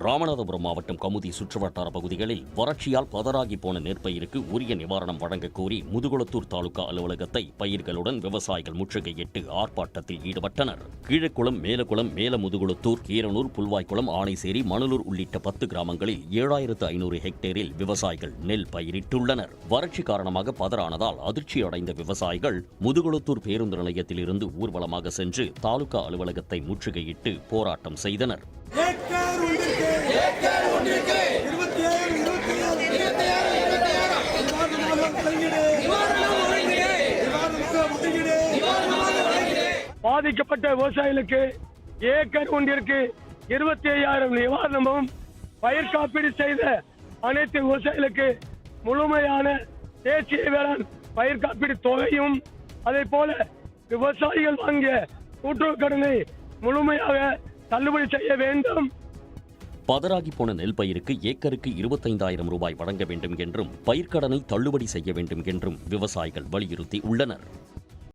ராமநாதபுரம் மாவட்டம் கமுதி சுற்றுவட்டார பகுதிகளில் வறட்சியால் பதறாகி போன நெற்பயிருக்கு உரிய நிவாரணம் வழங்கக் கோரி முதுகுளத்தூர் தாலுகா அலுவலகத்தை பயிர்களுடன் விவசாயிகள் முற்றுகையிட்டு ஆர்ப்பாட்டத்தில் ஈடுபட்டனர். கீழக்குளம் மேலக்குளம் மேல முதுகுளத்தூர் கீரனூர் புல்வாய்க்குளம் ஆணைசேரி மணலூர் உள்ளிட்ட பத்து கிராமங்களில் ஏழாயிரத்து ஐநூறு ஹெக்டேரில் விவசாயிகள் நெல் பயிரிட்டுள்ளனர். வறட்சி காரணமாக பதறானதால் அதிர்ச்சி அடைந்த விவசாயிகள் முதுகுளத்தூர் பேருந்து நிலையத்திலிருந்து ஊர்வலமாக சென்று தாலுகா அலுவலகத்தை முற்றுகையிட்டு போராட்டம் செய்தனர். இருபத்தி ஏழு இருபத்தி ஏழு. பாதிக்கப்பட்ட விவசாயிகளுக்கு ஏக்கர் ஒன்றிற்கு இருபத்தி ஐயாயிரம் நிவாரணமும் பயிர் காப்பீடு செய்த அனைத்து விவசாயிகளுக்கு முழுமையான தேசிய வேளாண் பயிர் காப்பீடு தொகையும் அதே போல விவசாயிகள் வாங்கிய கூட்டுறவு கடனை முழுமையாக தள்ளுபடி செய்ய வேண்டும். பதறாகி போன நெல் பயிருக்கு ஏக்கருக்கு இருபத்தைந்தாயிரம் ரூபாய் வழங்க வேண்டும் என்றும் பயிர்க்கடனை தள்ளுபடி செய்ய வேண்டும் என்றும் விவசாயிகள் வலியுறுத்தி உள்ளனர்